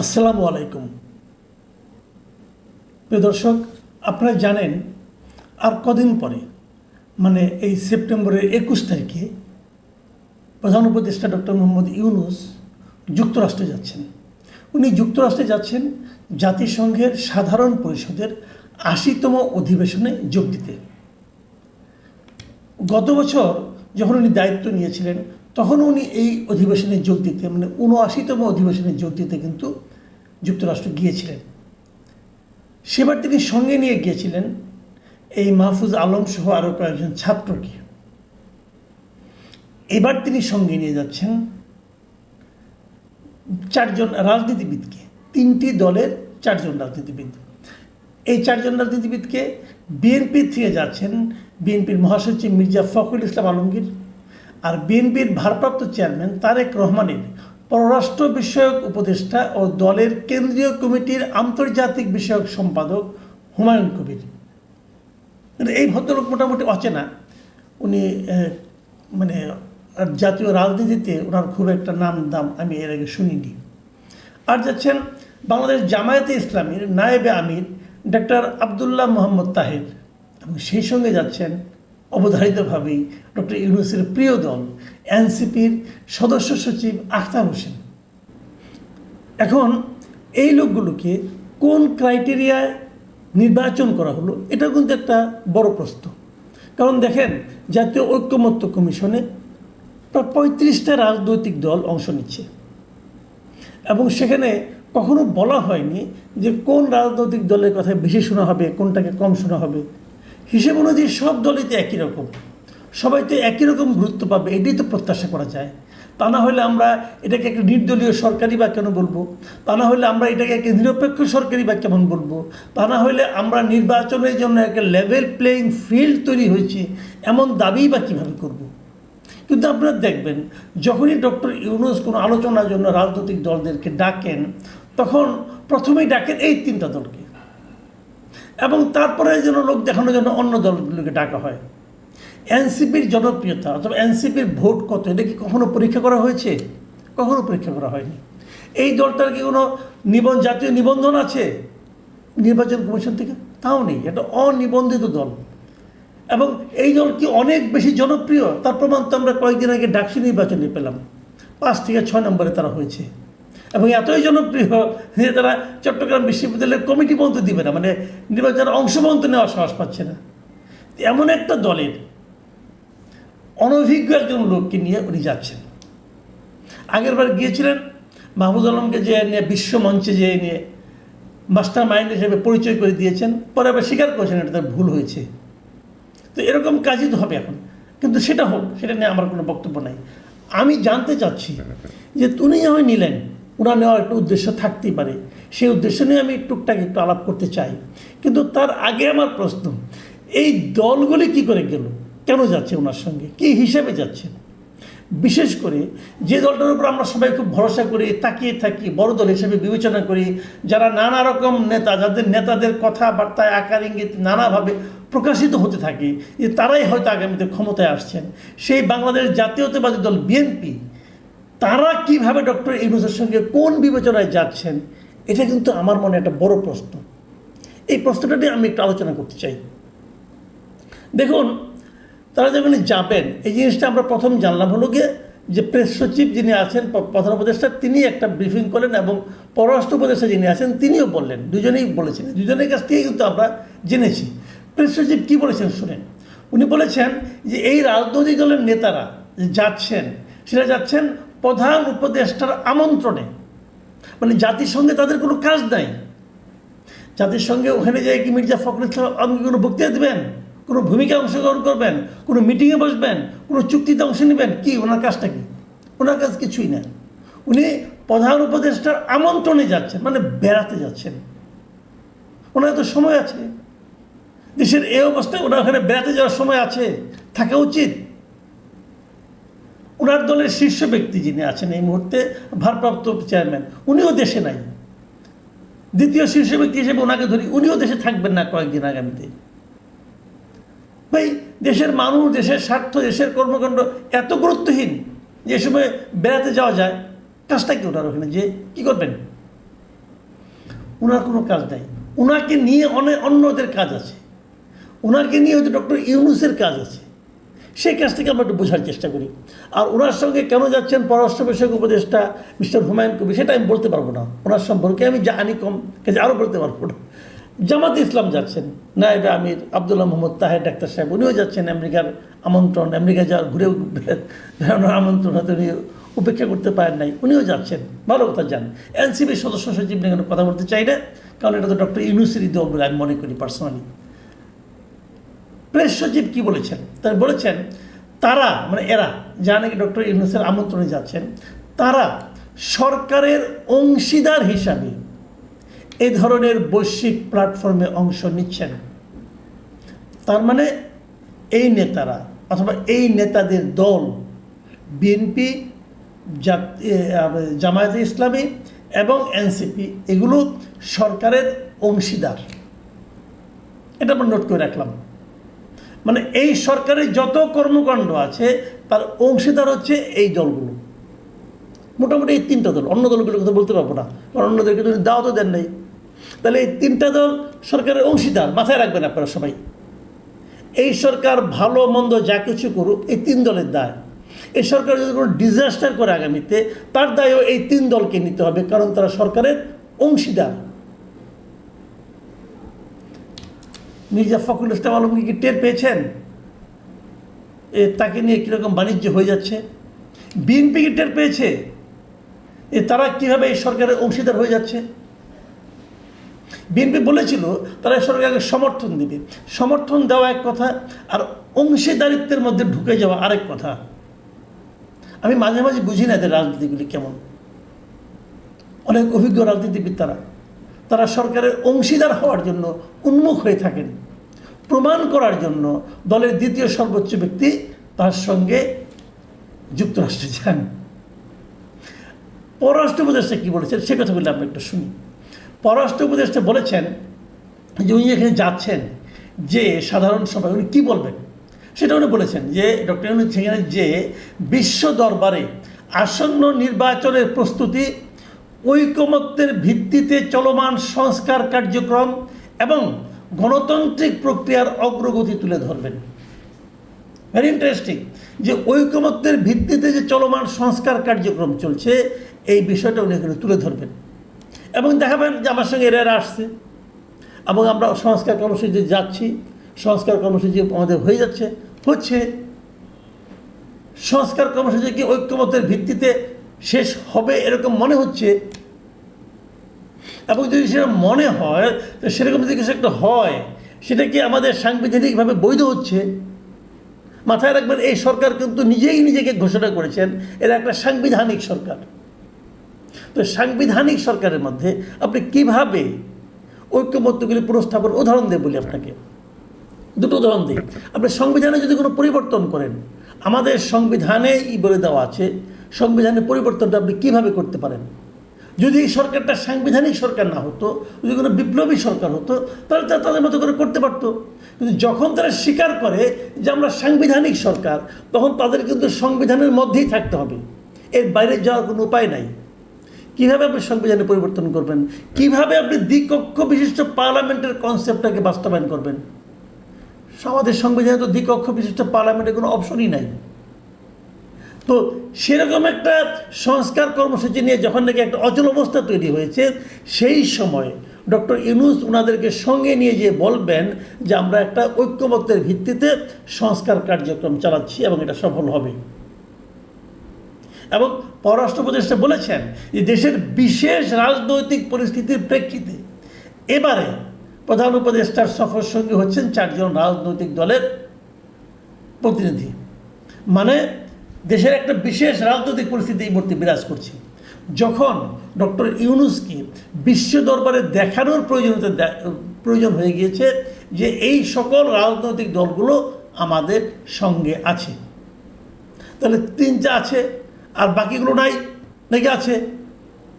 আসসালামু আলাইকুম। প্রিয় দর্শক, আপনারা জানেন আর কদিন পরে মানে এই সেপ্টেম্বরের একুশ তারিখে প্রধান উপদেষ্টা ডক্টর মোহাম্মদ ইউনুস যুক্তরাষ্ট্রে যাচ্ছেন। উনি যুক্তরাষ্ট্রে যাচ্ছেন জাতিসংঘের সাধারণ পরিষদের আশিতম অধিবেশনে যোগ দিতে। গত বছর যখন উনি দায়িত্ব নিয়েছিলেন তখন উনি এই অধিবেশনে যোগ দিতে মানে উনআশিতম অধিবেশনে যোগ দিতে কিন্তু যুক্তরাষ্ট্র গিয়েছিলেন। সেবার তিনি সঙ্গে নিয়ে গিয়েছিলেন এই মাহফুজ আলম সহ আরও কয়েকজন ছাত্রকে। এবার তিনি সঙ্গে নিয়ে যাচ্ছেন চারজন রাজনীতিবিদকে, তিনটি দলের চারজন রাজনীতিবিদ। এই চারজন রাজনীতিবিদকে বিএনপি থেকে যাচ্ছেন বিএনপির মহাসচিব মির্জা ফখরুল ইসলাম আলমগীর আর বিএনপির ভারপ্রাপ্ত চেয়ারম্যান তারেক রহমানের পররাষ্ট্র বিষয়ক উপদেষ্টা ও দলের কেন্দ্রীয় কমিটির আন্তর্জাতিক বিষয়ক সম্পাদক হুমায়ুন কবির। এই ভদ্রলোক মোটামুটি অচেনা। উনি মানে জাতীয় রাজনীতিতে ওনার খুব একটা নাম দাম আমি এর আগে শুনিনি। আর যাচ্ছেন বাংলাদেশ জামায়াতে ইসলামীর নায়েবে আমির ডক্টর আবদুল্লাহ মোহাম্মদ তাহের। এবং সেই সঙ্গে যাচ্ছেন অবধারিতভাবেই ডক্টর ইউনুসের প্রিয় দল এনসিপির সদস্য সচিব আখতার হোসেন। এখন এই লোকগুলোকে কোন ক্রাইটেরিয়ায় নির্বাচন করা হলো এটা কিন্তু একটা বড় প্রশ্ন। কারণ দেখেন, জাতীয় ঐক্যমত্য কমিশনে প্রায় পঁয়ত্রিশটা রাজনৈতিক দল অংশ নিচ্ছে। এবং সেখানে কখনো বলা হয়নি যে কোন রাজনৈতিক দলের কথা বেশি শোনা হবে, কোনটাকে কম শোনা হবে। হিসেব অনুযায়ী সব দলই তো একই রকম। সবাই তো একই রকম গুরুত্ব পাবে, এটাই তো প্রত্যাশা করা যায়। তা না হলে আমরা এটাকে একটা নির্দলীয় সরকারি বা কেন বলব। তা না হলে আমরা এটাকে একটা নিরপেক্ষ সরকারি বা কেমন বলব। তা না হলে আমরা নির্বাচনের জন্য একটা লেভেল প্লেয়িং ফিল্ড তৈরি হয়েছে, এমন দাবি বা কীভাবে করব? কিন্তু আপনারা দেখবেন, যখনই ডক্টর ইউনুস কোনো আলোচনার জন্য রাজনৈতিক দলদেরকে ডাকেন, তখন প্রথমেই ডাকেন এই তিনটা দলকে। এবং তারপরে যেন লোক দেখানোর জন্য অন্য দলগুলোকে ডাকা হয়। এনসিপির জনপ্রিয়তা অথবা এনসিপির ভোট কত, এটা কি কখনো পরীক্ষা করা হয়েছে? কখনো পরীক্ষা করা হয়নি। এই দলটার কি কোনো নিবন জাতীয় নিবন্ধন আছে? নির্বাচন কমিশন থেকে? তাও নেই, এটা অনিবন্ধিত দল। এবং এই দল কি অনেক বেশি জনপ্রিয়? তার প্রমাণ তো আমরা কয়েকদিন আগে ডাকসি নির্বাচনে পেলাম। পাঁচ থেকে ছয় নম্বরে তারা হয়েছে। এবং এতই জনপ্রিয় যে তারা চট্টগ্রাম বিশ্ববিদ্যালয়ের কমিটি পর্যন্ত দিবে না মানে নির্বাচনের অংশ পর্যন্ত নেওয়ার সাহস পাচ্ছে না। এমন একটা দলের অনভিজ্ঞ একজন লোককে নিয়ে উনি যাচ্ছেন। আগেরবার গিয়েছিলেন মাহমুদ আলমকে যে নিয়ে, বিশ্ব মঞ্চে যে নিয়ে মাস্টার মাইন্ড হিসেবে পরিচয় করে দিয়েছেন, পরে আবার স্বীকার করেছেন এটা তার ভুল হয়েছে। তো এরকম কাজই তো হবে এখন। কিন্তু সেটা হোক, সেটা নিয়ে আমার কোনো বক্তব্য নাই। আমি জানতে চাচ্ছি যে উনি যখন নিলেন ওনার নেওয়ার একটা উদ্দেশ্য থাকতেই পারে। সেই উদ্দেশ্য নিয়ে আমি টুকটাক একটু আলাপ করতে চাই। কিন্তু তার আগে আমার প্রশ্ন, এই দলগুলি কি করে গেল? কেন যাচ্ছে ওনার সঙ্গে? কি হিসেবে যাচ্ছে? বিশেষ করে যে দলটার উপর আমরা সবাই খুব ভরসা করি তাকিয়ে থাকি, বড় দল হিসেবে বিবেচনা করি, যারা নানা রকম নেতা, যাদের নেতাদের কথাবার্তায় আকার ইঙ্গিত নানাভাবে প্রকাশিত হতে থাকে, যে তারাই হয়তো আগামীতে ক্ষমতায় আসছেন। সেই বাংলাদেশ জাতীয়তাবাদী দল বিএনপি তারা কীভাবে ডক্টর ইউনুসের সঙ্গে কোন বিবেচনায় যাচ্ছেন, এটা কিন্তু আমার মনে একটা বড় প্রশ্ন। এই প্রশ্নটা নিয়ে আমি একটু আলোচনা করতে চাই। দেখুন, তারা যখন যাবেন, এই জিনিসটা আমরা প্রথম জানলাম হলো গিয়ে যে প্রেস সচিব যিনি আছেন প্রধান উপদেষ্টা, তিনি একটা ব্রিফিং করলেন এবং পররাষ্ট্র উপদেষ্টা যিনি আছেন, তিনিও বললেন, দুজনেই বলেছেন। দুজনের কাছ থেকেই কিন্তু আমরা জেনেছি। প্রেস সচিব কী বলেছেন শুনেন। উনি বলেছেন যে এই রাজনৈতিক দলের নেতারা যাচ্ছেন, সেটা যাচ্ছেন প্রধান উপদেষ্টার আমন্ত্রণে। মানে জাতিসংঘে তাদের কোনো কাজ নাই। জাতিসংঘে ওখানে যাই কি মির্জা ফখরুল ইসলাম কোনো বক্তৃতা দেবেন? কোনো ভূমিকা অংশগ্রহণ করবেন? কোনো মিটিংয়ে বসবেন? কোনো চুক্তিতে অংশ নেবেন? কি? ওনার কাজটা কি? ওনার কাজ কিছুই না উনি প্রধান উপদেষ্টার আমন্ত্রণে যাচ্ছেন মানে বেড়াতে যাচ্ছেন। ওনার তো সময় আছে। দেশের এই অবস্থায় ওনার ওখানে বেড়াতে যাওয়ার সময় আছে। থাকা উচিত। ওনার দলের শীর্ষ ব্যক্তি যিনি আছেন এই মুহূর্তে ভারপ্রাপ্ত চেয়ারম্যান, উনিও দেশে নাই। দ্বিতীয় শীর্ষ ব্যক্তি হিসেবে ওনাকে ধরি, উনিও দেশে থাকবেন না কয়েকদিন আগামীতে। ভাই, দেশের মানুষ, দেশের স্বার্থ, দেশের কর্মকাণ্ড এত গুরুত্বহীন যে সময় বেড়াতে যাওয়া যায়, কাজটা কি ওনার ওখানে? যে কী করবেন? ওনার কোনো কাজ নাই। ওনাকে নিয়ে অনেক অন্যদের কাজ আছে। ওনাকে নিয়ে হয়তো ডক্টর ইউনুসের কাজ আছে। সেই কাজ থেকে আমরা একটু বোঝার চেষ্টা করি। আর ওনার সঙ্গে কেন যাচ্ছেন পররাষ্ট্র বিষয়ক উপদেষ্টা মিস্টার হুমায়ুন কবি সেটা আমি বলতে পারব না। ওনার সম্পর্কে আমি জানি কম, কাজে আরও বলতে পারব না। জামাত ইসলাম যাচ্ছেন, নায়েবে আমির আবদুল্লাহ মোহাম্মদ তাহের ডাক্তার সাহেব, উনিও যাচ্ছেন আমেরিকার আমন্ত্রণ, আমেরিকা যাওয়ার ঘুরে বেড়ানোর আমন্ত্রণ হয়তো উনি উপেক্ষা করতে পারেন নাই, উনিও যাচ্ছেন। ভালো কথা যান এনসিবির সদস্য সচিব নিয়ে কোনো কথা বলতে চাই না, কারণ এটা তো ডক্টর ইউনুসেরই দল বলে আমি মনে করি পার্সোনালি প্রেস সচিব কি বলেছেন? তারা বলেছেন, তারা মানে এরা যা নাকি ডক্টর ইউনুসের আমন্ত্রণে যাচ্ছেন, তারা সরকারের অংশীদার হিসাবে এ ধরনের বৈশ্বিক প্ল্যাটফর্মে অংশ নিচ্ছেন। তার মানে এই নেতারা অথবা এই নেতাদের দল, বিএনপি জামায়াতে ইসলামী এবং এনসিপি, এগুলো সরকারের অংশীদার। এটা আমরা নোট করে রাখলাম। মানে এই সরকারের যত কর্মকাণ্ড আছে, তার অংশীদার হচ্ছে এই দলগুলো। মোটামুটি এই তিনটা দল, অন্য দলগুলোর কথা বলতে পারব না, কারণ অন্যদেরকে যদি দাও তো দেন নাই, তাহলে এই তিনটা দল সরকারের অংশীদার, মাথায় রাখবেন আপনারা সবাই। এই সরকার ভালো মন্দ যা কিছু করুক, এই তিন দলের দায়। এই সরকার যদি কোনো ডিজাস্টার করে আগামীতে, তার দায়ও এই তিন দলকে নিতে হবে, কারণ তারা সরকারের অংশীদার। মির্জা ফখরুল ইসলাম আলমকে কি টের পেয়েছেন? এ, তাকে নিয়ে কীরকম বাণিজ্য হয়ে যাচ্ছে? বিএনপি কি টের পেয়েছে? এ, তারা কীভাবে এই সরকারের অংশীদার হয়ে যাচ্ছে? বিএনপি বলেছিল, তারা এই সরকারকে সমর্থন দিবে। সমর্থন দেওয়া এক কথা, আর অংশীদারিত্বের মধ্যে ঢুকে যাওয়া আরেক কথা। আমি মাঝে মাঝে বুঝি না এদের রাজনীতিগুলি কেমন। অনেক অভিজ্ঞ রাজনীতিবিদ তারা। তারা সরকারের অংশীদার হওয়ার জন্য উন্মুখ হয়ে থাকেন। প্রমাণ করার জন্য দলের দ্বিতীয় সর্বোচ্চ ব্যক্তি তার সঙ্গে যুক্তরাষ্ট্রে যান। পররাষ্ট্র উপদেষ্টা কী বলেছেন? সে কথা বলে আমরা একটু শুনি। পররাষ্ট্র উপদেষ্টা বলেছেন যে উনি এখানে যাচ্ছেন যে সাধারণ সভায়। উনি কী বলবেন? সেটা উনি বলেছেন যে ডক্টর ইউনুস সেখানে যে বিশ্ব দরবারে আসন্ন নির্বাচনের প্রস্তুতি, ঐকমত্যের ভিত্তিতে চলমান সংস্কার কার্যক্রম এবং গণতান্ত্রিক প্রক্রিয়ার অগ্রগতি তুলে ধরবেন। ভেরি ইন্টারেস্টিং যে ঐকমত্যের ভিত্তিতে যে চলমান সংস্কার কার্যক্রম চলছে, এই বিষয়টা উনি এখানে তুলে ধরবেন। এবং দেখাবেন যে আমার সঙ্গে এরা আসছে এবং আমরা সংস্কার কর্মসূচিতে যাচ্ছি, সংস্কার কর্মসূচি আমাদের হয়ে যাচ্ছে, হচ্ছে সংস্কার কর্মসূচি কি ঐক্যমতের ভিত্তিতে শেষ হবে এরকম মনে হচ্ছে? এবং যদি সেটা মনে হয়, তো সেরকম যদি কিছু একটা হয়, সেটা কি আমাদের সাংবিধানিকভাবে বৈধ হচ্ছে? মাথায় রাখবেন, এই সরকার কিন্তু নিজেই নিজেকে ঘোষণা করেছেন, এরা একটা সাংবিধানিক সরকার। তো সাংবিধানিক সরকারের মধ্যে আপনি কীভাবে ঐক্যমত্যগুলি প্রস্থাপন উদাহরণ দেব বলি আপনাকে। দুটো উদাহরণ দিই। আপনি সংবিধানে যদি কোনো পরিবর্তন করেন, আমাদের সংবিধানেই বলে দেওয়া আছে, সংবিধানের পরিবর্তনটা আপনি কীভাবে করতে পারেন? যদি এই সরকারটা সাংবিধানিক সরকার না হতো, যদি কোনো বিপ্লবী সরকার হতো, তাহলে তারা তাদের মতো করে করতে পারতো। কিন্তু যখন তারা স্বীকার করে যে আমরা সাংবিধানিক সরকার, তখন তাদের কিন্তু সংবিধানের মধ্যেই থাকতে হবে। এর বাইরে যাওয়ার কোনো উপায় নাই। কীভাবে আপনি সংবিধানে পরিবর্তন করবেন? কীভাবে আপনি দ্বিকক্ষ বিশিষ্ট পার্লামেন্টের কনসেপ্টটাকে বাস্তবায়ন করবেন? আমাদের সংবিধানে তো দ্বিকক্ষ বিশিষ্ট পার্লামেন্টের কোনো অপশনই নাই। তো সেরকম একটা সংস্কার কর্মসূচি নিয়ে যখন নাকি একটা অচল অবস্থা তৈরি হয়েছে, সেই সময় ডক্টর ইউনুস ওনাদেরকে সঙ্গে নিয়ে যেয়ে বলবেন যে আমরা একটা ঐক্যমত্যের ভিত্তিতে সংস্কার কার্যক্রম চালাচ্ছি এবং এটা সফল হবে। এবং পররাষ্ট্র উপদেষ্টা বলেছেন যে দেশের বিশেষ রাজনৈতিক পরিস্থিতির প্রেক্ষিতে এবারে প্রধান উপদেষ্টার সফর সঙ্গী হচ্ছেন চারজন রাজনৈতিক দলের প্রতিনিধি। মানে দেশের একটা বিশেষ রাজনৈতিক পরিস্থিতি এই মুহূর্তে বিরাজ করছে। যখন ডক্টর ইউনুসকে বিশ্ব দরবারে দেখানোর প্রয়োজনীয়তা প্রয়োজন হয়ে গিয়েছে যে এই সকল রাজনৈতিক দলগুলো আমাদের সঙ্গে আছে। তাহলে তিনটা আছে, আর বাকিগুলো নাই, নাকি আছে?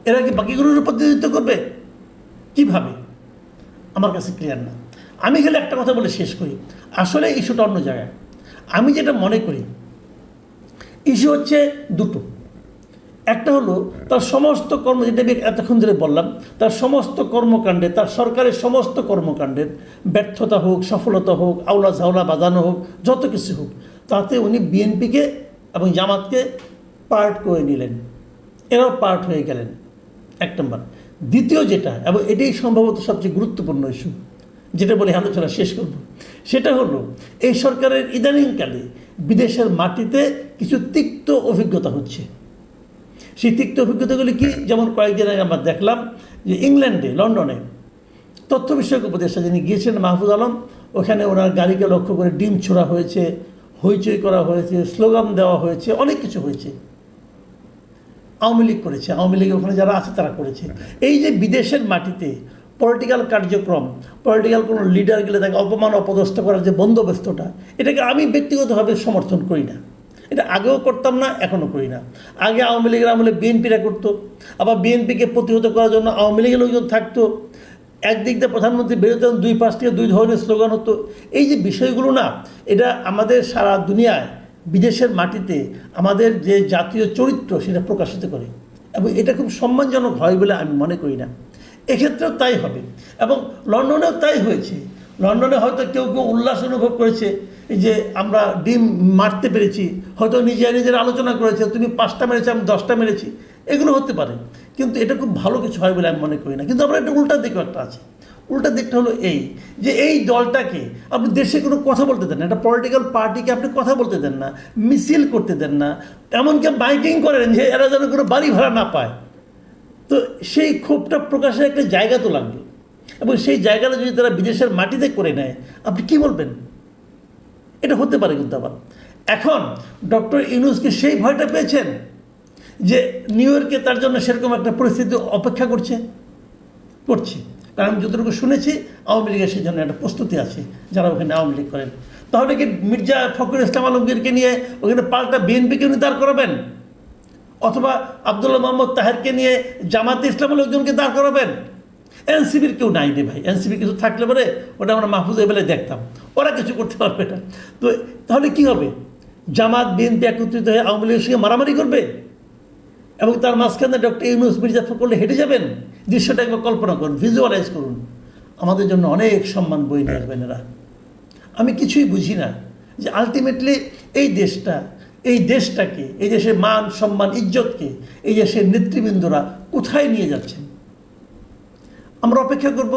এরা কি বাকিগুলোর প্রতিনিধিত্ব করবে? কীভাবে? আমার কাছে ক্লিয়ার না। আমি খালি একটা কথা বলে শেষ করি। আসলে ইস্যুটা অন্য জায়গায়। আমি যেটা মনে করি ইস্যু হচ্ছে দুটো। একটা হলো, তার সমস্ত কর্ম, যেটা আমি এতক্ষণ ধরে বললাম, তার সমস্ত কর্মকাণ্ডে, তার সরকারের সমস্ত কর্মকাণ্ডের ব্যর্থতা হোক, সফলতা হোক, আওলা ঝাওলা বাজানো হোক, যত কিছু হোক, তাতে উনি বিএনপিকে এবং জামাতকে পার্ট করে নিলেন। এরাও পার্ট হয়ে গেলেন। এক নম্বর। দ্বিতীয় যেটা, এবং এটাই সম্ভবত সবচেয়ে গুরুত্বপূর্ণ ইস্যু যেটা বলে আলোচনা শেষ করব, সেটা হলো, এই সরকারের ইদানিংকালে বিদেশের মাটিতে কিছু তিক্ত অভিজ্ঞতা হচ্ছে। সেই তিক্ত অভিজ্ঞতাগুলি কি? যেমন কয়েকদিন আগে আমরা দেখলাম যে ইংল্যান্ডে, লন্ডনে তথ্য বিষয়ক উপদেষ্টা যিনি গিয়েছিলেন, মাহফুজ আলম, ওখানে ওনার গাড়িকে লক্ষ্য করে ডিম ছোড়া হয়েছে, হইচই করা হয়েছে, স্লোগান দেওয়া হয়েছে, অনেক কিছু হয়েছে। আওয়ামী লীগ করেছে। আওয়ামী লীগ ওখানে যারা আছে তারা করেছে। এই যে বিদেশের মাটিতে পলিটিক্যাল কার্যক্রম পলিটিক্যাল কোনো লিডার গেলে তাকে অপমান, অপদস্থ করার যে বন্দোবস্তটা, এটাকে আমি ব্যক্তিগতভাবে সমর্থন করি না। এটা আগেও করতাম না এখনও করি না। আগে আওয়ামী লীগের আমলে বিএনপিরা করতো, আবার বিএনপিকে প্রতিহত করার জন্য আওয়ামী লীগের লোকজন থাকতো। একদিক দিয়ে প্রধানমন্ত্রী বেরোতেন, দুই পাশ থেকে দুই ধরনের স্লোগান হতো। এই যে বিষয়গুলো না, এটা আমাদের সারা দুনিয়ায়, বিদেশের মাটিতে আমাদের যে জাতীয় চরিত্র, সেটা প্রকাশিত করে। এবং এটা খুব সম্মানজনক হয় বলে আমি মনে করি না। এক্ষেত্রেও তাই হবে এবং লন্ডনেও তাই হয়েছে। লন্ডনে হয়তো কেউ কেউ উল্লাস অনুভব করেছে যে আমরা ডিম মারতে পেরেছি, হয়তো নিজে নিজের আলোচনা করেছে, তুমি পাঁচটা মেরেছি, আমি দশটা মেরেছি। এগুলো হতে পারে। কিন্তু এটা খুব ভালো কিছু হয় বলে আমি মনে করি না। কিন্তু আমরা একটা উল্টা দিকও একটা আছে। উল্টা দিকটা হলো এই যে এই দলটাকে আপনি দেশে কোনো কথা বলতে দেন না, একটা পলিটিক্যাল পার্টিকে আপনি কথা বলতে দেন না, মিছিল করতে দেন না, এমনকি বাইকিং করেন যে এরা যেন কোনো বাড়ি ভাড়া না পায়। তো সেই ক্ষোভটা প্রকাশের একটা জায়গা তো লাগবে এবং সেই জায়গাটা যদি তারা বিদেশের মাটিতে করে নেয়, আপনি কি বলবেন? এটা হতে পারে কিন্তু আবার। এখন ডক্টর ইউনুসকে সেই ভয়টা পেয়েছেন যে নিউ ইয়র্কে তার জন্য সেরকম একটা পরিস্থিতি অপেক্ষা করছে? করছে। কারণ আমি যতটুকু শুনেছি, আওয়ামী লীগের সেই জন্য একটা প্রস্তুতি আছে, যারা ওখানে আওয়ামী লীগ করেন। তাহলে কি মির্জা ফখরুল ইসলাম আলমগীরকে নিয়ে ওখানে পাল্টা বিএনপিকে উনি দাঁড় করাবেন? অথবা আবদুল্লাহ মোহাম্মদ তাহেরকে নিয়ে জামাতে ইসলামের লোকজনকে দাঁড় করাবেন? এনসিবির কেউ নাই রে ভাই। এনসিবি কিছু থাকলে পরে ওটা আমরা মাহফুজ এবেলে দেখতাম। ওরা কিছু করতে পারবে না। তো তাহলে কি হবে? জামাত, বিএনপি একত্রিত হয়ে আওয়ামী লীগের সঙ্গে মারামারি করবে? এবং তার মাঝখানে ডক্টর ইউনুস মির্জা ফখরুল হেঁটে যাবেন? দৃশ্যটা একবার কল্পনা করুন ভিজুয়ালাইজ করুন। আমাদের জন্য অনেক সম্মান বই নিয়ে আসবেন এরা। আমি কিছুই বুঝি না যে আলটিমেটলি এই দেশটা, এই দেশটাকে, এই দেশের মান, সম্মান, ইজ্জতকে, এই দেশের নেতৃবৃন্দরা কোথায় নিয়ে যাচ্ছেন? আমরা অপেক্ষা করব।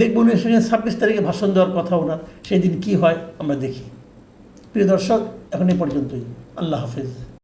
দেখব উনি সঙ্গে ছাব্বিশ তারিখে ভাষণ দেওয়ার কথা ওনার। সেই দিন কী হয় আমরা দেখি। প্রিয় দর্শক, এখন এই পর্যন্তই। আল্লাহ হাফেজ।